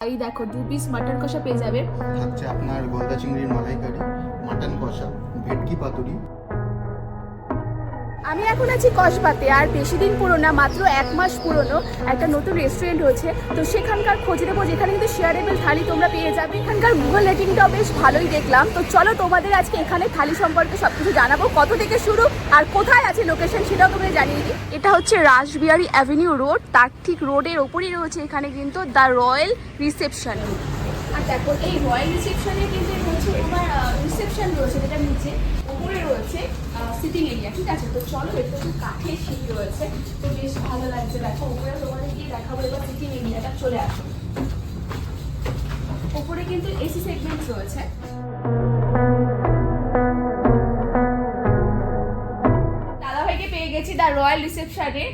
এই দেখো, দু পিস মাটন কষা পেয়ে যাবে। থাকছে আপনার গলদা চিংড়ির মালাইকারি মাটন কষা, ভেটকি পাতুরি। আমি এখন আছি কসবাতে, আর বেশি দিন পুরনো মাত্র এক মাস পুরনো একটা নতুন রেস্টুরেন্ট হচ্ছে তো সেখানকার খোঁজ নেব, যেখানে কিন্তু শেয়ারেবল থালি তোমরা পেয়ে যাবে। এখানকার গুগল রেটিংটাও বেশ ভালোই দেখলাম। তো চলো তোমাদের আজকে এখানে থালি সম্পর্কে সব কিছু জানাব, কত থেকে শুরু আর কোথায় আছে লোকেশন সেটাও তোমরা জানিয়ে দিই। এটা হচ্ছে রাসবিহারি অ্যাভিনিউ রোড তার ঠিক রোডের ওপরই রয়েছে এখানে কিন্তু দ্য রয়্যাল রিসেপশন আর দেখো, এই রয়্যাল রিসেপশনে কিন্তু হচ্ছে তোমার রিসেপশন রয়েছে, যেটা নিচে, ওপরে রয়েছে সিটিং এরিয়া ঠিক আছে? তো চলো একটু কাঠের সিঁড়ি রয়েছে। তো বেশ ভালো লাগছে, দেখো উপরে তোমাদের কি দেখাবো, এবার সিটিং এরিয়াটা চলে আসো। ওপরে কিন্তু এসি সেগমেন্ট রয়েছে। দাদা ভাইকে পেয়ে গেছি দা রয়্যাল রিসেপশনে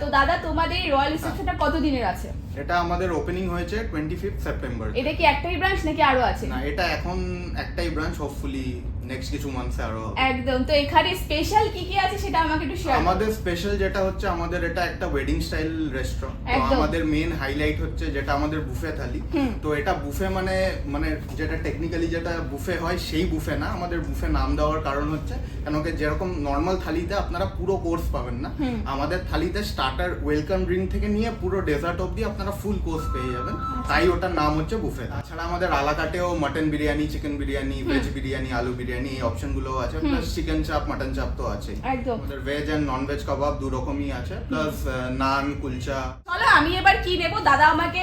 তো দাদা, তোমাদের এই রয়্যাল রিসেপশনটা কত দিনের আছে? এটা আমাদের ওপেনিং হয়েছে টোয়েন্টি ফিফথ সেপ্টেম্বর এটা কি একটাই ব্রাঞ্চ নাকি আরও আছে? না এটা এখন একটাই ব্রাঞ্চ হোপফুলি নেক্সট কিছু মান্থসে আরও একদম তো এখানে স্পেশাল কি কি আছে সেটা আমাকে একটু শেয়ার আমাদের স্পেশাল যেটা হচ্ছে আমাদের এটা একটা ওয়েডিং স্টাইল রেস্টুরেন্ট তো আমাদের মেন হাইলাইট হচ্ছে যেটা আমাদের বুফে থালি। তো এটা বুফে মানে মানে যেটা টেকনিক্যালি যেটা বুফে হয় সেই বুফে না। আমাদের বুফে নাম দেওয়ার কারণ হচ্ছে কেন কি যেরকম নর্মাল থালিতে আপনারা পুরো কোর্স পাবেন না। আমাদের থালিতে স্টার্টার ওয়েলকাম ড্রিঙ্ক থেকে নিয়ে পুরো ডেজার্ট অবধি আপনারা ফুল কোর্স পেয়ে যাবেন। তাই ওটার নাম হচ্ছে বুফে তাছাড়া আমাদের আলাকাটেও mutton biryani chicken biryani veg biryani আলু বিরিয়ানি এই অপশনগুলো আছে প্লাস চিকেন চাপ মাটন চাপ তো আছে একদম। আমাদের veg and non veg kebab দু রকমই আছে প্লাস নান কুলচা চলো আমি এবার কি নেব? দাদা আমাকে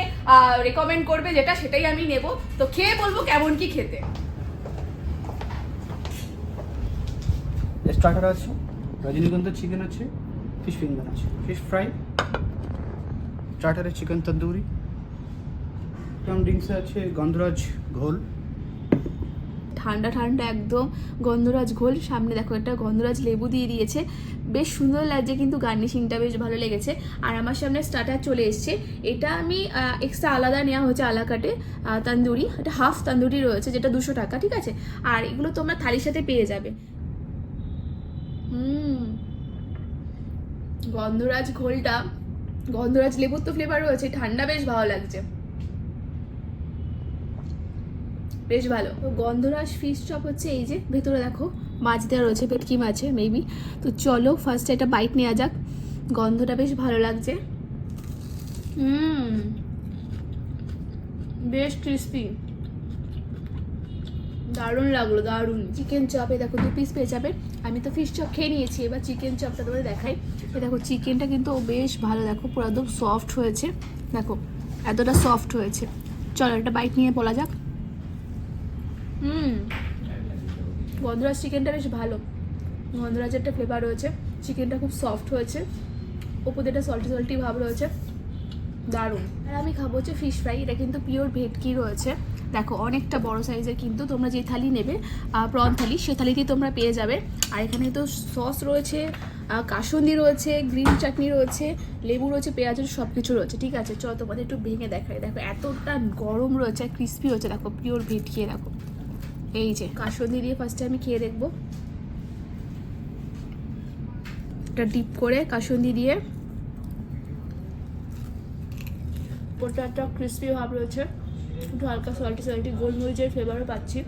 রেকমেন্ড করবে যেটা সেটাই আমি নেব। তো খেয়ে বলব কেমন কি খেতে। স্টার্টার আছে রজনীগন্ধা চিকেন আছে ফিশ ফিঙ্গার আছে ফিশ ফ্রাই স্টার্টারে চিকেন তন্দুরি ড্রিঙ্কসে আছে গন্ধরাজ ঘোল। ঠান্ডা ঠান্ডা একদম গন্ধরাজ ঘোল। সামনে দেখো একটা গন্ধরাজ লেবু দিয়ে দিয়েছে। বেশ সুন্দর লাগছে কিন্তু গার্নিশিংটা, বেশ ভালো লেগেছে। আর আমার সামনে স্টার্টার চলে এসছে। এটা আমি এক্সট্রা আলাদা নেওয়া হয়েছে আলাকাটে তান্দুরি। এটা হাফ তান্দুরি রয়েছে, যেটা দুশো টাকা, ঠিক আছে? আর এগুলো তোমরা থালির সাথে পেয়ে যাবে। হুম। গন্ধরাজ ঘোলটা, গন্ধরাজ লেবুর তো ফ্লেভার রয়েছে। ঠান্ডা বেশ ভালো লাগছে। বেশ ভালো। তো গন্ধরাজ ফিশ চপ হচ্ছে এই যে, ভেতরে দেখো মাছ দেওয়া রয়েছে, ভেটকি মাছের মেবি তো চলো ফার্স্টে একটা বাইট নেওয়া যাক। গন্ধটা বেশ ভালো লাগছে। হুম। বেশ ক্রিস্পি দারুণ লাগল, দারুণ। চিকেন চপে দেখো দু পিস পেয়ে যাবে। আমি তো ফিশ চপ খেয়ে নিয়েছি, এবার চিকেন চপটা তোমাদের দেখাই। এ দেখো চিকেনটা কিন্তু বেশ ভালো, দেখো পুরো একদম সফট হয়েছে। দেখো, এতটা সফট হয়েছে। চলো একটা বাইট নিয়ে বলা যাক হুম গন্ধরাজ চিকেনটা বেশ ভালো। গন্ধরাজের একটা ফ্লেভার রয়েছে। চিকেনটা খুব সফট হয়েছে। ওপর দিয়ে সল্টি সল্টি ভাব রয়েছে। দারুণ। আর আমি খাব হচ্ছে ফিশ ফ্রাই এটা কিন্তু পিওর ভেটকি রয়েছে। দেখো, অনেকটা বড় সাইজের কিন্তু তোমরা যে থালি নেবে প্রন থালি, সে থালিতেই তোমরা পেয়ে যাবে। আর এখানে তো সস রয়েছে কাসুন্দি রয়েছে গ্রিন চাটনি রয়েছে, লেবু রয়েছে, পেঁয়াজ রয়েছে সব কিছু রয়েছে, ঠিক আছে? চলো তোমাদের একটু ভেঙে দেখাই। দেখো, এতটা গরম রয়েছে, আর ক্রিস্পি রয়েছে দেখো পিওর ভেটকি, দেখো। এই যে, কাসুন্দি দিয়ে ফার্স্টে আমি খেয়ে দেখব। এটা ডিপ করে কাসুন্দি দিয়ে। ওটা একটা ক্রিস্পি ভাব রয়েছে। একটু হালকা সল্টি সল্টি গোলমরিচের ফ্লেভারও পাচ্ছি।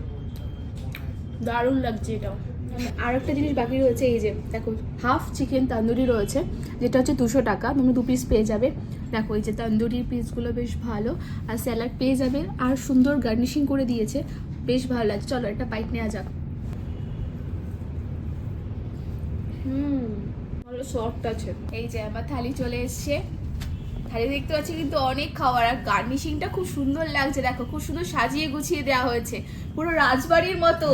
দারুণ লাগছে এটাও। আর একটা জিনিস বাকি রয়েছে, এই যে, দেখো হাফ চিকেন তান্দুরি রয়েছে, যেটা হচ্ছে দুশো টাকা। তুমি দু পিস পেয়ে যাবে। দেখো, এই যে তান্দুরির পিসগুলো বেশ ভালো। আর স্যালাড পেয়ে যাবে। আর সুন্দর গার্নিশিং করে দিয়েছে। বেশ ভালো লাগছে। চলো একটা বাইক নেওয়া যাক। হুম ভালো সফট আছে এই যে আমার থালি চলে এসছে। থালি দেখতে পাচ্ছি কিন্তু অনেক খাবার আর গার্নিশিংটা খুব সুন্দর লাগছে। দেখো খুব সুন্দর সাজিয়ে গুছিয়ে দেওয়া হয়েছে। পুরো রাজবাড়ির মতো।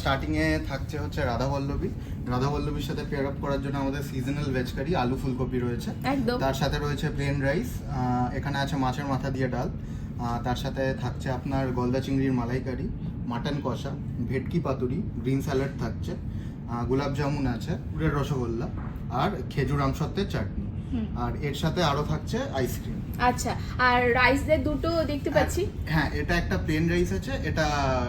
স্টার্টিং এ থাকছে হচ্ছে রাধা বল্লভী। রাধা বল্লভীর সাথে পেয়ার আপ করার জন্য আমাদের সিজনাল ভেজ কারি আলু ফুলকপি রয়েছে। একদম। তার সাথে রয়েছে প্লেন রাইস এখানে আছে মাছের মাথা দিয়ে ডাল। তার সাথে থাকছে আপনার গলদা চিংড়ির মালাইকারি মাটন কষা ভেটকি পাতুরি গ্রিন স্যালাড থাকছে গোলাপ জামুন আছে গুড়ের রসগোল্লা আর খেজুর আমসত্ত্বের চাটনি। আর এর সাথে আরও থাকছে আইসক্রিম আচ্ছা আর রাইসদের দুটো দেখতে পাচ্ছি। হ্যাঁ এটা একটা প্লেন রাইস আছে এটা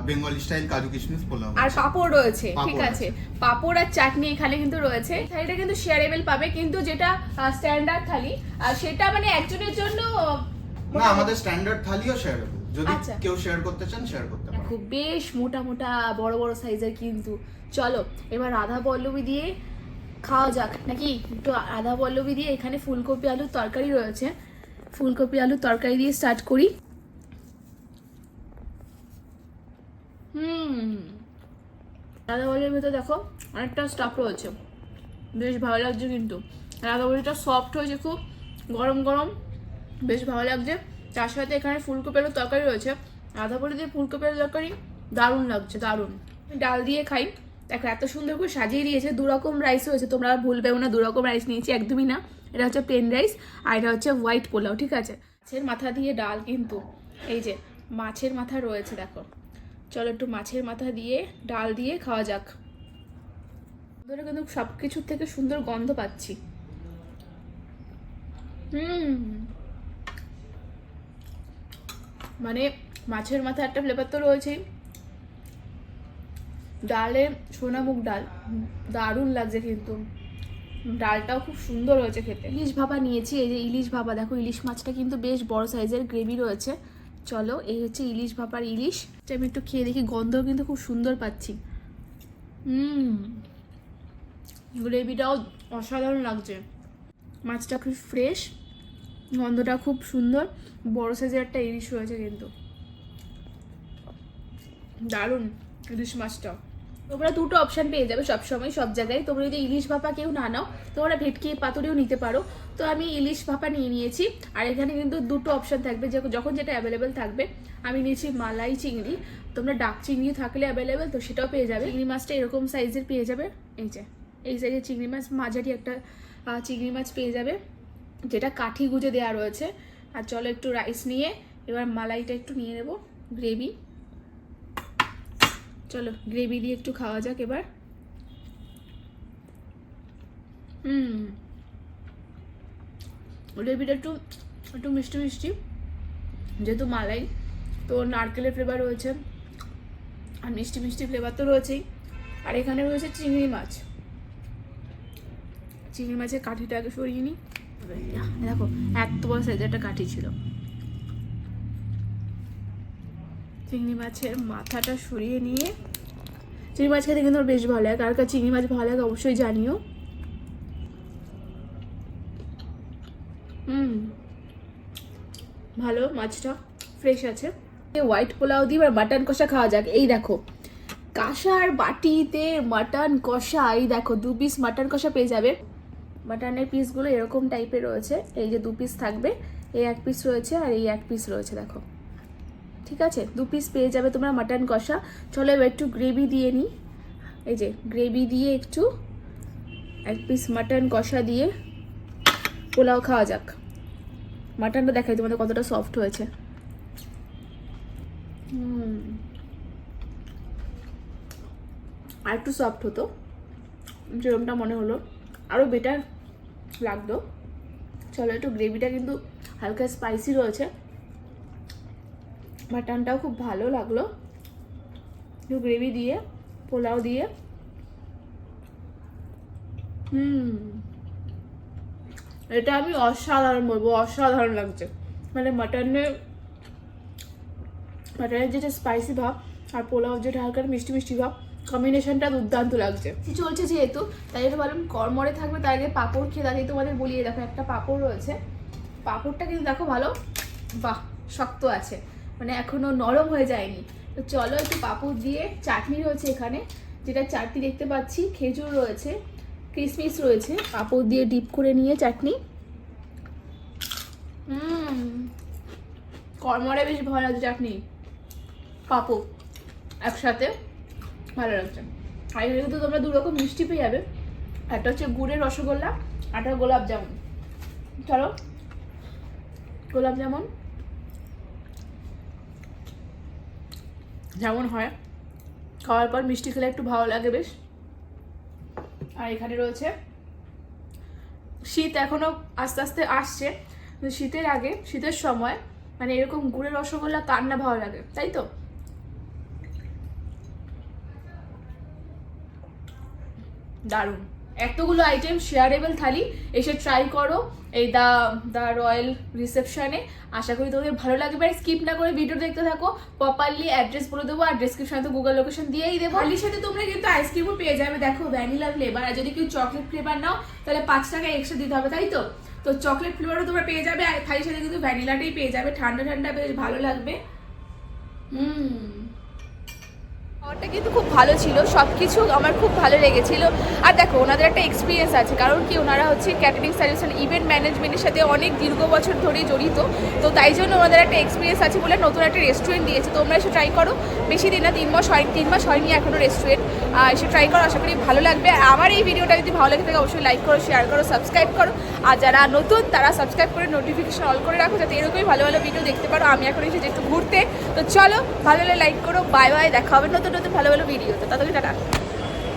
বেঙ্গলি স্টাইল কাজু কিশমিশ পোলাও আর পাপড় রয়েছে ঠিক আছে। পাপড় আর চাটনি এখানে কিন্তু রয়েছে। থালিটা কিন্তু শেয়ারেবল পাবে কিন্তু যেটা স্ট্যান্ডার্ড থালি আর সেটা মানে একজনের জন্য না আমাদের স্ট্যান্ডার্ড থালিও শেয়ারেবল যদি আচ্ছা। কেউ শেয়ার করতে চান শেয়ার করতে পারেন দেখো বেশ মোটা মোটা বড় বড় সাইজের কিন্তু। চলো এবার রাধা পল্লবী দিয়ে খাওয়া যাক। নাকি একটু রাধা পল্লবী দিয়ে এখানে ফুলকপি আলুর তরকারি রয়েছে। ফুলকপি আলুর তরকারি দিয়ে স্টার্ট করি। হুম। রাধা পল্লবীর ভেতর দেখো অনেকটা স্টাফ রয়েছে। বেশ ভালো লাগছে কিন্তু। রাধা পল্লবীটা সফট হয়েছে খুব। গরম গরম। বেশ ভালো লাগছে। তার সাথে এখানে ফুলকপি আলুর তরকারি রয়েছে। আধা পরে দিয়ে ফুলকপির তরকারি দারুণ লাগছে, দারুণ। ডাল দিয়ে খাই। দেখো, এত সুন্দর করে সাজিয়ে দিয়েছে। দু রকম রাইস হয়েছে তোমরা ভুলবেও না দু রকম রাইস নিয়েছি, একদমই না। এটা হচ্ছে প্লেন রাইস আর এটা হচ্ছে হোয়াইট পোলাও, ঠিক আছে? মাছের মাথা দিয়ে ডাল কিন্তু, এই যে মাছের মাথা রয়েছে, দেখো। চলো একটু মাছের মাথা দিয়ে ডাল দিয়ে খাওয়া যাক। ধরে কিন্তু সব কিছুর থেকে সুন্দর গন্ধ পাচ্ছি। হুম। মানে মাছের মাথা একটা ফ্লেভার তো রয়েছেই। ডালে সোনামুখ ডাল দারুণ লাগছে কিন্তু। ডালটাও খুব সুন্দর হয়েছে খেতে। ইলিশ ভাপা নিয়েছি এই যে ইলিশ ভাপা দেখো ইলিশ মাছটা কিন্তু বেশ বড় সাইজের গ্রেভি রয়েছে। চলো এই হচ্ছে ইলিশ ভাপার ইলিশ। আমি একটু খেয়ে দেখি গন্ধ কিন্তু খুব সুন্দর পাচ্ছি। হুম গ্রেভিটাও অসাধারণ লাগছে। মাছটা খুব ফ্রেশ গন্ধটা খুব সুন্দর। বড় সাইজের একটা ইলিশ রয়েছে কিন্তু। দারুণ ইলিশ মাছটা তোমরা দুটো অপশান পেয়ে যাবে সবসময়, সব জায়গায়। তোমরা যদি ইলিশ ভাপা কেউ না নাও, তোমরা ভেটকি পাতুরিও নিতে পারো। তো আমি ইলিশ ভাপা নিয়ে নিয়েছি। আর এখানে কিন্তু দুটো অপশান থাকবে। যখন যেটা অ্যাভেলেবেল থাকবে, আমি নিয়েছি মালাই চিংড়ি। তোমরা ডাক চিংড়ি থাকলে অ্যাভেলেবেল তো সেটাও পেয়ে যাবে। চিংড়ি মাছটা এরকম সাইজের পেয়ে যাবে। এই যে, এই সাইজের চিংড়ি মাছ, মাঝারি একটা চিংড়ি মাছ পেয়ে যাবে। যেটা কাঠি গুজে দেওয়া রয়েছে। আর চলো একটু রাইস নিয়ে, এবার মালাইটা একটু নিয়ে নেব গ্রেভি চলো গ্রেভি দিয়ে একটু খাওয়া যাক এবার। হুম। গ্রেভিটা একটু একটু মিষ্টি মিষ্টি, যেহেতু মালাই, তো নারকেলের ফ্লেভার রয়েছে। আর মিষ্টি মিষ্টি ফ্লেভার তো রয়েছেই। আর এখানে রয়েছে চিংড়ি মাছ। চিংড়ি মাছের কাঠিটা আগে সরিয়ে নিই। দেখো এত বড় সাইজের একটা কাঠি ছিল। চিংড়ি মাছের মাথাটা সরিয়ে নিয়ে, চিংড়ি মাছ খেতে কিন্তু বেশ ভালো লাগে। কার কার চিংড়ি মাছ ভালো লাগে অবশ্যই জানিও। হুম, ভালো, মাছটা ফ্রেশ আছে। হোয়াইট পোলাও দিয়ে এবার মাটন কষা খাওয়া যাক। এই দেখো, কাঁসার বাটিতে মাটন কষা, এই দেখো, দু পিস মাটন কষা পেয়ে যাবে। মাটনের পিসগুলো এরকম টাইপের রয়েছে। এই যে দু পিস থাকবে, এই এক পিস রয়েছে আর এই এক পিস রয়েছে, দেখো। ঠিক আছে? দু পিস পেয়ে যাবে তোমরা মাটন কষা। চলো এবার একটু গ্রেভি দিয়ে নিই। এই যে গ্রেভি দিয়ে একটু এক পিস মাটন কষা দিয়ে পোলাও খাওয়া যাক। মাটনটা দেখাই, তোমাদের কতটা সফট হয়েছে। আর একটু সফট হতো। যেরকমটা মনে হলো। আরও বেটার লাগতো। চলো, একটু গ্রেভিটা কিন্তু হালকা স্পাইসি রয়েছে। মাটনটাও খুব ভালো লাগল। একটু গ্রেভি দিয়ে, পোলাও দিয়ে। হুম। এটা আমি অসাধারণ বলব, অসাধারণ লাগছে। মানে মাটনের মাটনের যেটা স্পাইসি ভাব আর পোলাও যেটা হালকা মিষ্টি মিষ্টি ভাব কম্বিনেশনটা দুর্দান্ত লাগছে। চলছে যেহেতু, তাই জন্য ভাবলাম কর্মরে থাকবে, তার আগে পাঁপড় খেয়ে তাই তোমাদের বলিয়ে দেখো, একটা পাঁপড় রয়েছে। পাঁপড়টা কিন্তু দেখো ভালো, বাহ, শক্ত আছে মানে এখনও নরম হয়ে যায়নি। তো চলো একটু পাঁপড় দিয়ে চাটনি রয়েছে এখানে, যেটা চাটনি দেখতে পাচ্ছি, খেজুর রয়েছে কিশমিশ রয়েছে। পাঁপড় দিয়ে ডিপ করে নিয়ে চাটনি। কর্মরে বেশ ভালো লাগছে চাটনি, পাঁপড় একসাথে। ভালো লাগছে। আর এখানে কিন্তু তোমরা দু রকম মিষ্টি পেয়ে যাবে। একটা হচ্ছে গুড়ের রসগোল্লা আর গোলাপ জামুন। চলো, গোলাপ জামুন। যেমন হয়। খাওয়ার পর মিষ্টি খেলে একটু ভালো লাগে বেশ। আর এখানে রয়েছে, শীত এখনও আস্তে আস্তে আসছে। শীতের আগে, শীতের সময় মানে এরকম গুড়ের রসগোল্লা কার না ভালো লাগে, তাই তো? দারুণ। এতগুলো আইটেম শেয়ারেবল থালি, এসে ট্রাই করো এই দা দ্য রয়্যাল রিসেপশনে আশা করি তোমাদের ভালো লাগবে। আর স্কিপ না করে ভিডিও দেখতে থাকো। প্রপারলি অ্যাড্রেস বলে দেবো আর ডেসক্রিপশনে তো গুগল লোকেশন দিয়েই দেবো। থালির সাথে তোমরা কিন্তু আইসক্রিমও পেয়ে যাবে। দেখো ভ্যানিলা ফ্লেভার আর যদি কেউ চকলেট ফ্লেভার নাও, তাহলে পাঁচ টাকা এক্সট্রা দিতে হবে, তাই তো? তো চকলেট ফ্লেভারও তোমরা পেয়ে যাবে। আর থালির সাথে কিন্তু ভ্যানিলাটাই পেয়ে যাবে। ঠান্ডা ঠান্ডা, বেশ ভালো লাগবে। হুম। খাবারটা কিন্তু খুব ভালো ছিল সব কিছু আমার খুব ভালো লেগেছিল। আর দেখো, ওনাদের একটা এক্সপিরিয়েন্স আছে, কারণ কি ওনারা হচ্ছে ক্যাটারিং সার্ভিস আর ইভেন্ট ম্যানেজমেন্টের সাথে অনেক দীর্ঘ বছর ধরে জড়িত। তো তাই জন্য ওনাদের একটা এক্সপিরিয়েন্স আছে বলে নতুন একটা রেস্টুরেন্ট দিয়েছে। তোমরা এসে ট্রাই করো। বেশি দিন না, তিন মাস হয়, তিন মাস হয়নি এখনও রেস্টুরেন্ট এসে ট্রাই করো, আশা করি ভালো লাগবে। আমার এই ভিডিওটা যদি ভালো লাগে থাকে, অবশ্যই লাইক করো শেয়ার করো সাবস্ক্রাইব করো। আর যারা নতুন, তারা সাবস্ক্রাইব করে নোটিফিকেশন অল করে রাখো যাতে এরকমই ভালো ভালো ভিডিও দেখতে পারো। আমি এখন এসেছি একটু ঘুরতে। তো চলো, ভালো হলে লাইক করো বাই বাই দেখা হবে নতুন নতুন ভালো ভালো ভিডিও তো। তাদেরকে টাটা।